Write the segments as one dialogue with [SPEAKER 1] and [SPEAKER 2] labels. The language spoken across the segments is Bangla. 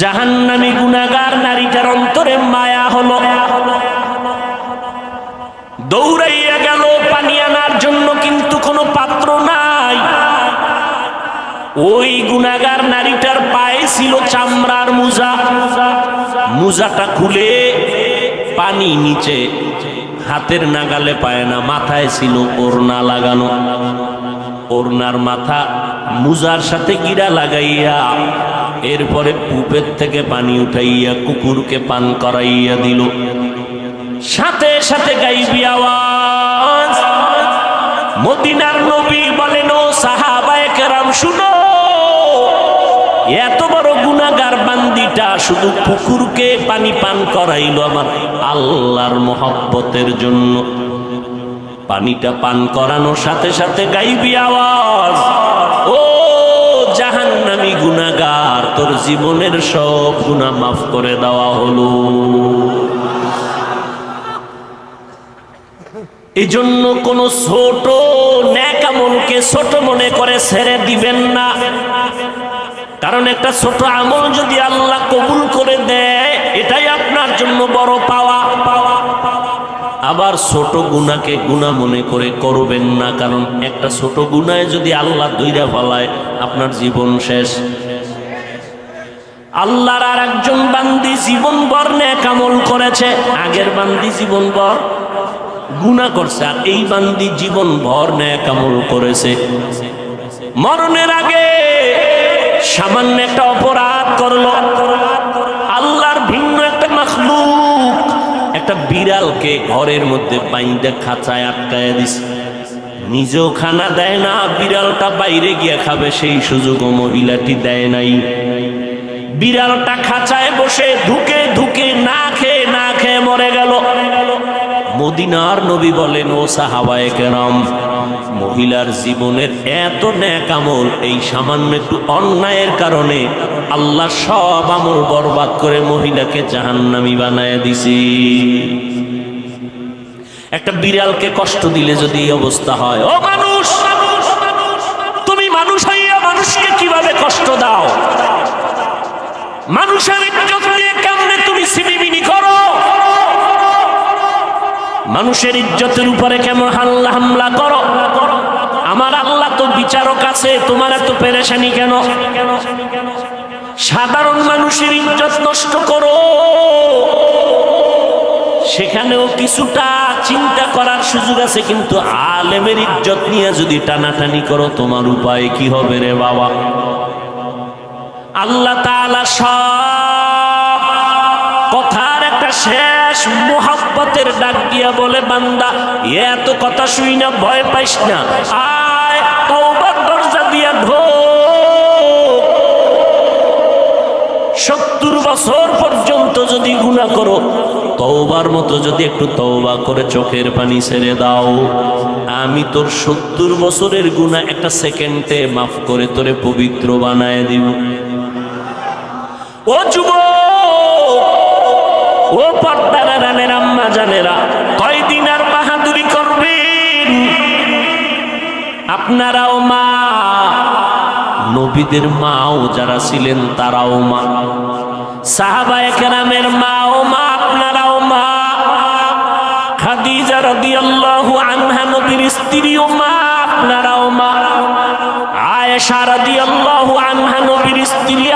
[SPEAKER 1] জাহান্নামী গুনাগার নারীটার অন্তরে মায়া হলো। দৌড়াইয়া গেল পানি আনার জন্য, কিন্তু কোনো পাত্র নাই। ওই গুনাগার নারীটার পায়ে ছিল চামড়ার মুজা। মুজাটা খুলে পানি নিচে হাতের নাগালে পায় না, মাথায় ছিল ওড়না লাগানো। ওড়নার মাথা মুজার সাথে গিরা লাগাইয়া, এরপরে পুপের থেকে পানি উঠাইয়া কুকুরকে পান করাইয়া দিল। সাথে সাথে গাইবি আওয়াজ। মদিনার নবী বলেন, ও সাহাবায়ে কেরাম, শুনো, এত বড় গুনাগার বান্দিটা শুধু পুকুরকে পানি পান করাইল আমার আল্লাহর মহব্বতের জন্য। পানিটা পান করানোর সাথে সাথে গাইবি আওয়াজ। ও জাহান্নামী গুনাগার তোর জীবনের সব গুনাহ মাফ করে দেওয়া হলো। এই জন্য কোন ছোট ন্যাকামলকে ছোট মনে করে ছেড়ে দিবেন না। কারণ একটা ছোট আমল যদি আল্লাহ কবুল করে দেয়, এটাই আপনার জন্য বড় আবার ছোট গুণাকে গুণা মনে করে করবেন না, কারণ একটা ছোট গুণায় যদি আল্লাহ দইরা ফলায়, আপনার জীবন শেষ। আল্লাহর আর একজন বান্দি জীবন ভর কামল করেছে, আগের বান্দি জীবন ভর গুণা করছে, আর এই বান্দি জীবন ভর কামল করেছে। মরণের আগে সামান্য একটা অপরাধ করল। একটা বিড়ালকে ঘরের মধ্যে বাইন্দে খাঁচায় আটকায় দিস নিজেও খানা দেয় না, বিড়ালটা বাইরে গিয়া খাবে, সেই সুযোগও মহিলাটি দেয় নাই। বিড়ালটা খাঁচায় বসে ধুকে ধুকে না মদিনার নবী বলেন, ও সাহাবায়ে কেরাম, মহিলার জীবনের এত ন্যাক আমল, এই সামান্য একটু অন্যায়ের কারণে আল্লাহ সব আমল বরবাদ করে মহিলাকে জাহান্নামি বানায় দিছি। একটা বিড়ালকে কষ্ট দিলে যদি এই অবস্থা হয়, ও মানুষ, তুমি মানুষ হইয়া মানুষকে কীভাবে কষ্ট দাও? মানুষের কেমনে তুমি সিবিবিনি করো? মানুষের ইজ্জতের উপরে কেমন হাল্লা হামলা করো? আমার আল্লাহ তো বিচারক আছে, তোমার এত পেরেশানি কেন? সাধারণ মানুষের ইজ্জত নষ্ট করো। সেখানেও কিছুটা চিন্তা করার সুযোগ আছে, কিন্তু আলেমের ইজ্জত নিয়ে যদি টানাটানি করো, তোমার উপায় কি হবে রে বাবা? আল্লাহ তাআলা সব শেষ মোহাব্বতের ডাক দিয়া বলে, বান্দা এত কথা শুই না, ভয় পাইস না। আয়, তওবার দরজা দিয়া ঢোক। সত্তর বছর পর্যন্ত যদি গুণা করো, তওবার মতো যদি একটু তওবা করে চোখের পানি ছেড়ে দাও। আমি তোর সত্তর বছরের গুণা একটা সেকেন্ডে মাফ করে তোরে পবিত্র বানায় দিব। ও যুব ও পর্দারা রানের আম্মা জানেরা, কয়দিন আর বাহাদুরি করবেন? আপনারাও মা, নবীদের মাও যারা ছিলেন তারাও মা। সাহাবায়ে কেরামের মাও মা, আপনারাও মা। খাদিজা রাদিয়াল্লাহু আনহা, নবীর স্ত্রীও মা, আপনারাও মা। আয়েশা রাদিয়াল্লাহু আনহা, নবীর স্ত্রী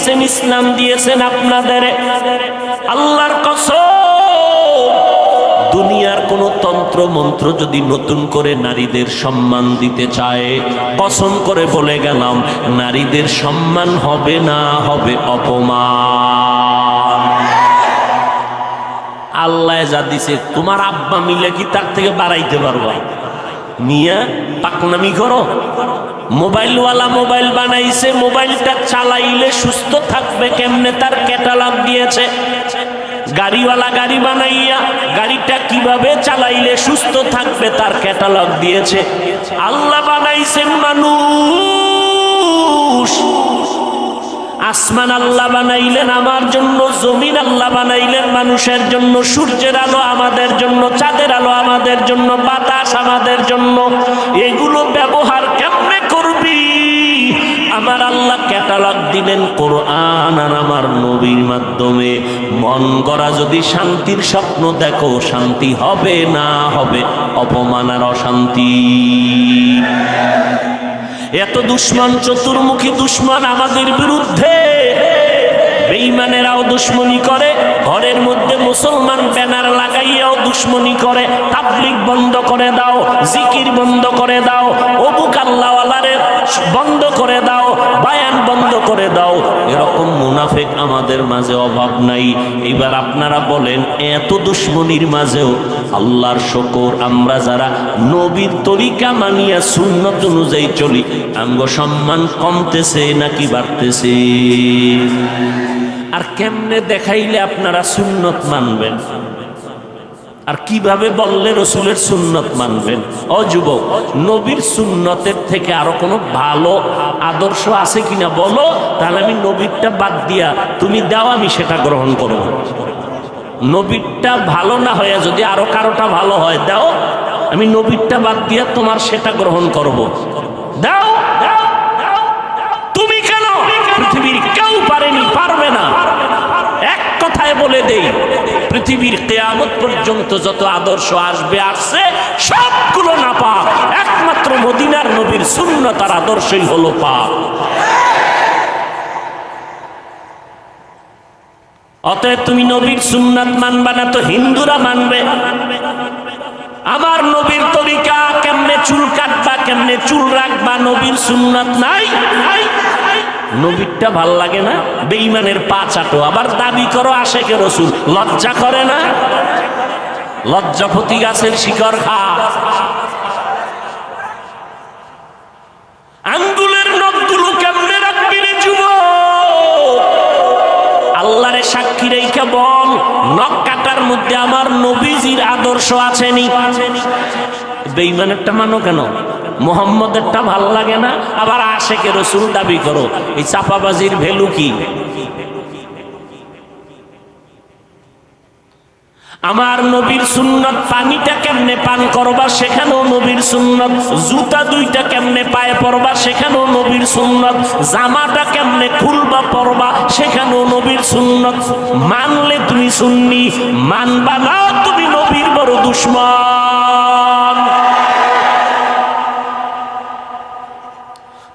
[SPEAKER 1] দিয়েছেন, ইসলাম দিয়েছেন আপনাদের। আল্লাহর দুনিয়ার কোন তন্ত্র মন্ত্র যদি নতুন করে নারীদের সম্মান দিতে চায়, কসম করে বলে গেলাম, নারীদের সম্মান হবে না হবে অপমান। আল্লাহ যা দিছে, তোমার আব্বা মিলে কি তার থেকে বাড়াইতে পারবা? নিয়া পাকনামি করো। মোবাইলওয়ালা মোবাইল বানাইছে, মোবাইলটা চালাইলে সুস্থ থাকবে, কেমনে তার ক্যাটালগ দিয়েছে? গাড়িওয়ালা গাড়ি বানাইয়া গাড়িটা কীভাবে চালাইলে সুস্থ থাকবে, তার ক্যাটালগ দিয়েছে। আল্লাহ বানাইছেন মানুষ। আসমান আল্লাহ বানাইলেন, আমার জন্য, জমিন আল্লাহ বানাইলেন, মানুষের জন্য, সূর্যের আলো আমাদের জন্য, চাঁদের আলো আমাদের জন্য, বাতাস আমাদের জন্য। এগুলো ব্যবহার কেমনে করবি? আমার আল্লাহ ক্যাটালগ দিলেন কোরআন আর আমার নবীর মাধ্যমে। মন করা যদি শান্তির স্বপ্ন দেখো, শান্তি হবে না হবে অপমান আর অশান্তি। এত দুশ্মন, চতুর্মুখী দুশ্মন আমাদের বিরুদ্ধে। বেঈমানেরাও দুশ্মনী করে, ঘরের মধ্যে মুসলমান ব্যানার লাগাইয়াও দুশ্মনী করে তাবলিক বন্ধ করে দাও, জিকির বন্ধ করে দাও অবু কাল্লাওয়ালারে বন্ধ করে দাও, বায়ান বন্ধ করে দাও। এরকম মুনাফেক আমাদের মাঝে অভাব নাই। এবার আপনারা বলেন, এত দুশ্মনির মাঝেও আল্লাহর শকর, আমরা যারা নবীর তরিকা মানিয়া সুন্নত অনুযায়ী চলি আঙ্গ সম্মান কমতেছে নাকি বাড়তেছে? আর কেমনে দেখাইলে আপনারা সুন্নত মানবেন? আর কীভাবে বললে রসুলের সুন্নত মানবেন? ও যুবক, নবীর সুন্নতের থেকে আরও কোনো ভালো আদর্শ আছে কিনা বলো? তাহলে আমি নবীরটা বাদ দিয়া তুমি দাও, আমি সেটা গ্রহণ করব। নবীরটা ভালো না হয়ে যদি আরও কারোটা ভালো হয়, দাও। আমি নবীরটা বাদ দিয়া তোমার সেটা গ্রহণ করব। দাও। তুমি কেন? পৃথিবীর কেউ পারেনি, পারবে না। এক কথায় বলে দেই পৃথিবীর কেয়ামত পর্যন্ত যত আদর্শ আসবে, আসছে, সবগুলো না পাক একমাত্র মদিনার নবীর শূন্যতার আদর্শই হলো পাক। অতএব তুমি নবীর সুন্নাত মানবা না তো হিন্দুরা মানবে। আমার নবীর তরিকা কেমনে চুল কাটবা, কেমনে চুল রাখবা, নবীর সুন্নাত নাই। নবীরটা ভালো লাগে না? বেইমানের পা চাটো। আবার দাবি করো আশেকে রসুল, লজ্জা করে না? লজ্জাপতি গাছের শিকড় খা আঙ্গুলের নখগুলো কেমনে রাখবি রে যুবক? আল্লাহরে সাক্ষী রেখে বল, নখ কাটার মধ্যে আমার নবীজির আদর্শ আছেনি? বেইমানেরটা মানো কেন? মোহাম্মদেরটা ভালো লাগে না, আবার আশেকে রসুল দাবি করো। এই চাপাবাজির ভ্যালু কি? আমার নবীর সুন্নত পানিটা কেমনে পান করবা সেখানেও নবীর সুন্নত, জুতা দুইটা কেমনে পায়ে পরবা সেখানেও নবীর সুন্নত, জামাটা কেমনে খুলবা পরবা সেখানেও নবীর সুন্নত। মানলে তুমি সুন্নি, মানবা না তুমি নবীর বড় দুশ্মন।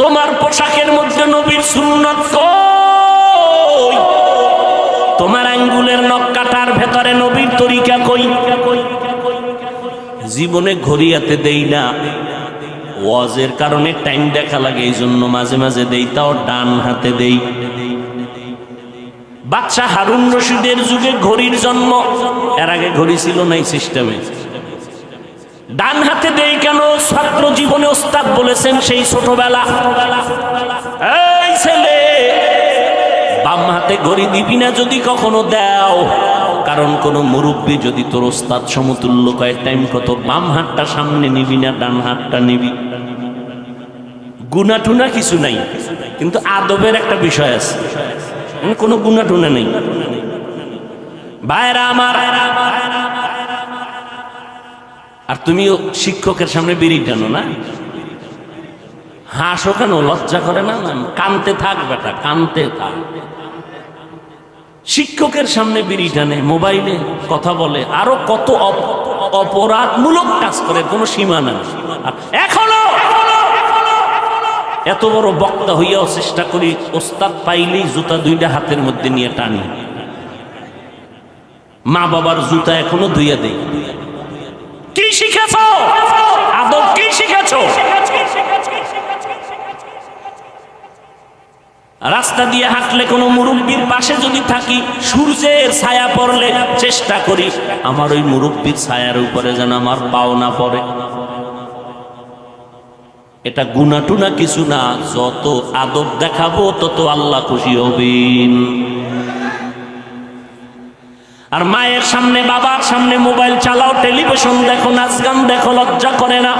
[SPEAKER 1] তোমার পোশাকের মধ্যে নবীর সুন্নত কই? তোমার আঙ্গুলের নখ কাটার ভেতরে নবীর তরিকা কই? জীবনে ঘড়িয়াতে দেই না। ওয়াজের কারণে টাইম দেখা লাগে এই জন্য মাঝে মাঝে দেই, তাও ডান হাতে দেই। বাচ্চা হারুন রশিদের যুগে ঘড়ির জন্ম, এর আগে ঘড়ি ছিল না এই সিস্টেমে ডান হাতে দেই কেন? ছাত্র জীবনে ওস্তাদ বলেছেন সেই ছোটবেলা। এই ছেলে, বাম হাতে ঘড়ি দিবি না যদি কখনো দাও। কারণ কোন মুরব্বী যদি তোর ওস্তাদ সমতুল্য কয়, টাইম কত? বাম হাতটা সামনে নিবি না, ডান হাতটা নিবি। গুনা টুনা কিছু নাই, কিন্তু আদবের একটা বিষয় আছে। কোনো গুনা টুনা নেই। ভাইরা আমার আর তুমিও শিক্ষকের সামনে বিড়ি টানো না? হাসো কেন? লজ্জা করে না? না, কানতে থাক বেটা কানতে থাক। শিক্ষকের সামনে বিড়ি টানে মোবাইলে কথা বলে আরও কত অপ- অপরাধমূলক কাজ করে কোনো সীমা আর এখনও এত বড় বক্তা হইয়াও চেষ্টা করি ওস্তাদ পাইলেই জুতা দুইটা হাতের মধ্যে নিয়ে টানি। মা বাবার জুতা এখনও ধুইয়া দেই কি শিখেছ? আদব কি রাস্তা দিয়ে হাঁটলে কোনো মুরব্বীর পাশে যদি থাকি, সূর্যের ছায়া পড়লে চেষ্টা করি, আমার ওই মুরব্বীর ছায়ার উপরে যেন আমার পাও না পড়ে। এটা গুনাটুনা কিছু না, যত আদব দেখাবো, তত আল্লাহ খুশি হবেন। আর মায়ের সামনে, বাবার সামনে মোবাইল চালাও, টেলিভিশন দেখো, নাচ গান দেখো, লজ্জা করে না।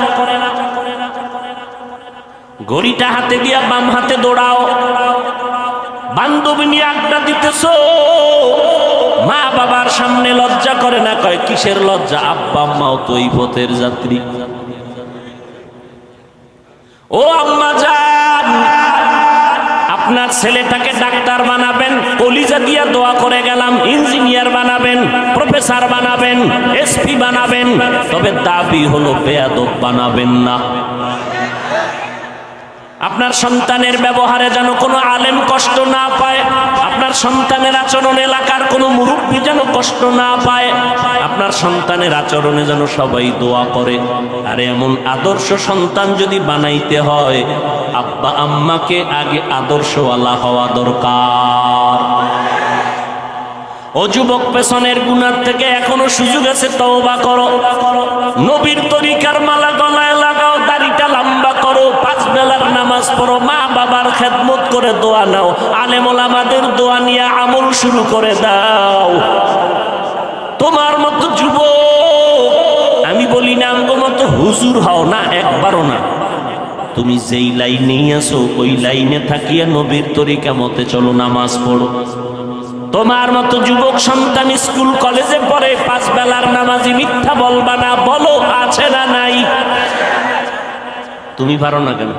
[SPEAKER 1] ঘড়িটা হাতে দিয়া বাম হাতে দৌড়াও। বান্ধবী নিয়ে আড্ডা দিতেছ। মা বাবার সামনে লজ্জা করে না, কয়, কিসের লজ্জা? আব্বা আম্মাও তো এই পথের যাত্রী। ও আম্মা যান আপনার ছেলেটাকে ডাক্তার বানাবেন, কলিজা দিয়া দোয়া করে গেলাম, ইঞ্জিনিয়ার বানাবেন, প্রফেসর বানাবেন, এসপি বানাবেন, তবে দাবি হলো বেয়াদব বানাবেন না। আপনার সন্তানের ব্যবহারে যেন কোনো আলেম কষ্ট না পায় আপনার সন্তানের আচরণ এলাকার কোনো মুরব্বী যেন কষ্ট না পায়, আপনার সন্তানের আচরণে যেন সবাই দোয়া করে। আর এমন আদর্শ সন্তান যদি বানাইতে হয়, আব্বা আম্মাকে আগে আদর্শওয়ালা হওয়া দরকার। ও যুবক পেছনের গুণার থেকে এখনও সুযোগ আছে, তওবা করো। নবীর তরিকার মালা গলায় লাগাও দাড়িটা লম্বা করো পাঁচ বেলার নামাজ পড়ো মা বাবার খেদমত করে দোয়া নাও। আলেমল আমাদের দোয়া নিয়ে আমল শুরু করে দাও। তোমার মতো যুবক, আমি বলি না আমগো মতো হুজুর হও না, একবারও না। তুমি যেই লাইনেই আছো, ওই লাইনে থাকিয়া নবীর তরিকা মতে চলো, নামাজ পড়ো। তোমার মতো যুবক সন্তান স্কুল, কলেজে পড়ে, পাঁচ বেলার নামাজি মিথ্যা বলবা না, বলো, আছে না নাই? তুমি পারো না কেন?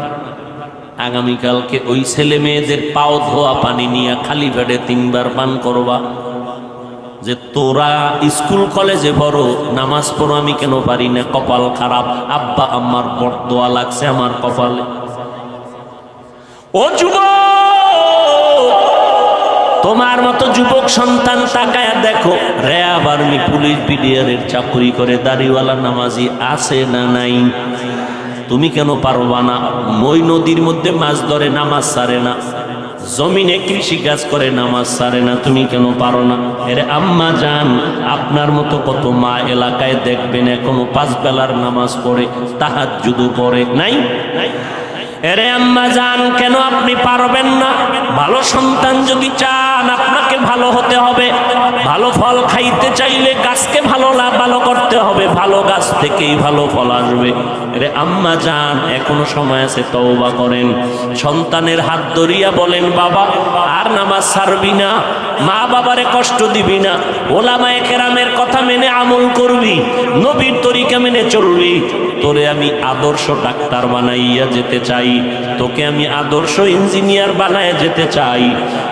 [SPEAKER 1] আগামীকালকে ওই ছেলে মেয়েদের পাও ধোয়া পানি নিয়ে খালি পেটে তিনবার পান করবা। যে তোরা স্কুল কলেজে পড়ো, নামাজ পড়ো আমি কেন পারি না? কপাল খারাপ। আব্বা, আমার বড় দোয়া লাগছে আমার কপালে। ও যুবক, তোমার মতো যুবক সন্তান তাকায় দেখো। রেয়া বার্মি পুলিশ বিডিআরের চাকরি করে, দাড়িওয়ালা নামাজি আছে না নাই? তুমি কেন পারবা না? মই নদীর মধ্যে মাছ ধরে, নামাজ সারে না। জমিনে কৃষি কাজ করে, নামাজ সারে না। তুমি কেন পারো না? এরে আম্মা যান আপনার মতো কত মা এলাকায় দেখবেন, এখনও পাঁচ বেলার নামাজ পড়ে তাহার যুদু পড়ে। নাই? এরে আম্মা যান কেন আপনি পারবেন না? ভালো সন্তান যদি চান, আপনাকে ভালো হতে হবে। ভালো ফল খাইতে চাইলে গাছকে ভালো লাভ ভালো করতে হবে। ভালো গাছ থেকেই ভালো ফল আসবে। রে আম্মা যান, এখনও সময় আছে, তওবা করেন। সন্তানের হাত ধরিয়া বলেন, বাবা, আর নামাজ ছাড়বি না। মা বাবারে কষ্ট দিবি না। ওলামায়ে কেরামের কথা মেনে আমল করবি। নবীর তরিকা মেনে চলবি। তোরে আমি আদর্শ ডাক্তার বানাইয়া যেতে চাই। তোকে আমি আদর্শ ইঞ্জিনিয়ার বানায় যেতে চাই।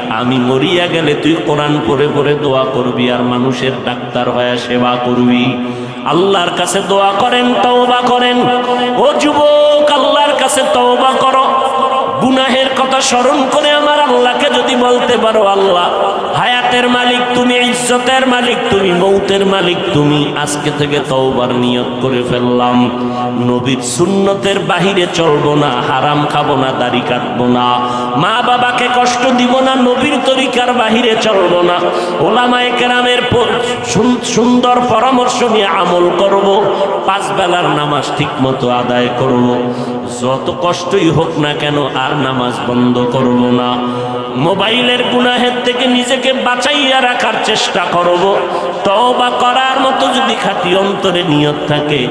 [SPEAKER 1] আমি মরিয়া গেলে তুই কোরআন করে করে দোয়া করবি আর মানুষের ডাক্তার হয়ে সেবা করবি। আল্লাহর কাছে দোয়া করেন, তওবা করেন। ও যুবক, আল্লাহর কাছে তওবা করো। কথা স্মরণ করে আমার আল্লাহকে যদি বলতে পারো, আল্লাহ, হায়াতের মালিক তুমি, ইজ্জতের মালিক তুমি, মৌতের মালিক তুমি, আজকে থেকে তওবার নিয়ত করে ফেললাম। নবীর সুন্নতের বাহিরে চলবো না, হারাম খাব না, দাড়ি কাটবো না। মা বাবাকে কষ্ট দিব না, নবীর তরিকার বাহিরে চলবো না। ওলামায়ে কেরামের সুন্দর পরামর্শ নিয়ে আমল করব, পাঁচ বেলার নামাজ ঠিক মতো আদায় করব। যত কষ্টই হোক না কেন, আর নামাজ বন্ধ করব না। মোবাইলের গুনাহের থেকে নিজেকে বাঁচাইয়া রাখার চেষ্টা করব। তওবা করার মতো যদি খাটি অন্তরে নিয়ত থাকে,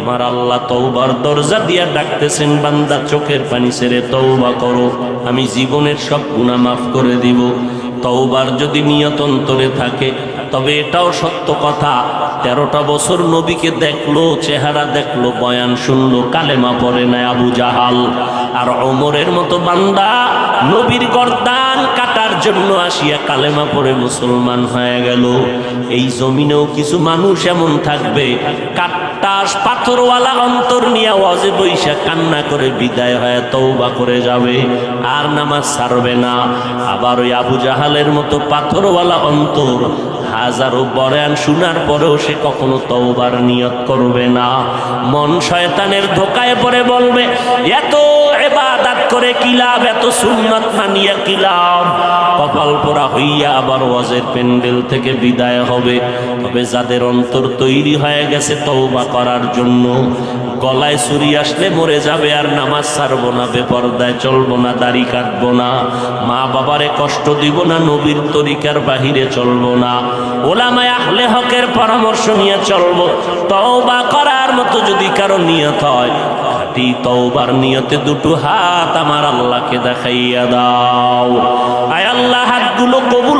[SPEAKER 1] আমার আল্লাহ তওবার দরজা দিয়া ডাকতেছেন, বান্দা চোখের পানি ছেড়ে তওবা করো। আমি জীবনের সব গুনাহ মাফ করে দিব। তওবার যদি নিয়ত অন্তরে থাকে, তবে এটাও সত্য কথা। তেরোটা বছর নবীকে দেখল, চেহারা দেখল, বয়ান শুনলো, কালেমা পড়ে নাই আবু জাহাল। আর অমরের মতো বান্দা নবীর গর্দান কাটার জন্য আসিয়া কালেমা পড়ে মুসলমান হয়ে গেল। এই জমিনেও কিছু মানুষ এমন থাকবে কাট্টাস পাথরওয়ালা অন্তর নিয়ে ওয়াজে বৈশা কান্না করে বিদায় হয়ে তৌবা করে যাবে, আর নামাজ ছাড়বে না। আবার ওই আবু জাহালের মতো পাথরওয়ালা অন্তর হাজারো বয়ান শোনার পরেও সে কখনো তওবার নিয়ত করবে না। মন শয়তানের ধোকায় পড়ে বলবে, এত এবাদাত করে কি লাভ? এত সুন্নত মানিয়া কি লাভ? কপাল পোড়া হইয়া আবার ওয়াজের প্যান্ডেল থেকে বিদায় হবে। তবে যাদের অন্তর তৈরি হয়ে গেছে তওবা করার জন্য গলায় ছুরি আসলে মরে যাবে আর নামাজ ছাড়বো না, বেপরদায় চলবো না, দাড়ি কাটবো না। মা বাবারে কষ্ট দিব না, নবীর তরিকার বাহিরে চলবো না। ওলামায় আহলে হকের পরামর্শ নিয়ে চলবো। তওবা করার মতো যদি কারও নিয়ত হয়, খাঁটি তওবার নিয়তে দুটো হাত আমার আল্লাহকে দেখাইয়া দাও। আয় আল্লাহ, হাতগুলো কবুল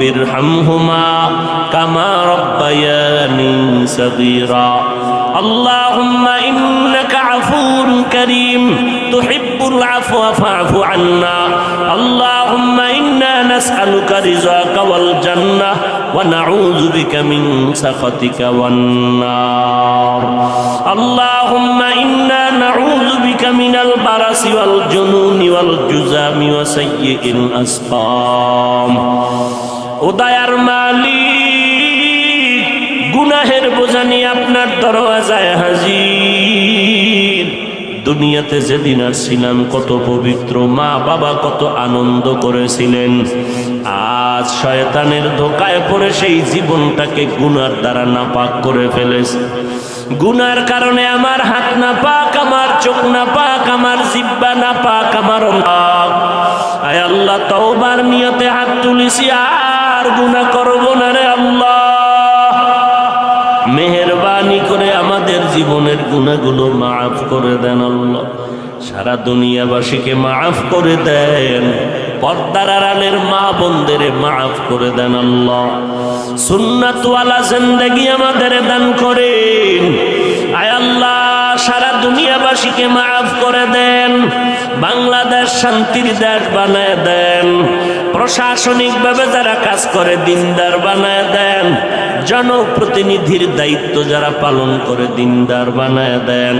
[SPEAKER 1] রব্বির হামহুমা কামা রব্বায়ানি সগীরা আল্লাহুম্মা ইন্নাকা আফুন করিম তুহিব্বুল আফওয়া ফাফু আন্না আল্লাহুম্মা ইন্না নাসআলুকা রিযাকা ওয়াল জান্নাহ ওয়া নাউযু বিকা মিন সাখাতিকা ওয়ান নার আল্লাহুম্মা ইন্না নাউযু বিকা মিনাল বারাসি ওয়াল জুনুনি উদয়ার মালিক, গুনাহের বোঝা নিয়ে আপনার দরওয়াজায় হাজির। দুনিয়াতে যেদিন আসছিলাম, কত পবিত্র মা বাবা কত আনন্দ করেছিলেন। আজ শয়তানের ধোকায় পড়ে সেই জীবনটাকে গুনার দ্বারা নাপাক করে ফেলেছে। গুনার কারণে আমার হাত না পাক আমার চোখ না পাক আমার জিব্বা না পাক আমার। আয় আল্লাহ, তওবার নিয়তে হাত তুলিছি আর গুনাহ করব না রে আল্লাহ। মেহেরবানি করে আমাদের জীবনের গুণাগুলো মাফ করে দেন আল্লাহ। সারা দুনিয়াবাসীকে মাফ করে দেন। পর্দার আড়ালের মা বোনদের মাফ করে দেন আল্লাহ। সুন্নাতওয়ালা জিন্দেগি আমাদের দান করেন। আয় আল্লাহ, সারা দুনিয়াবাসীকে মাফ করে দেন। বাংলাদেশ শান্তির দেশ বানায় দেন। প্রশাসনিকভাবে যারা কাজ করে, দিনদার বানায় দেন। জনপ্রতিনিধির দায়িত্ব যারা পালন করে, দিনদার বানায় দেন।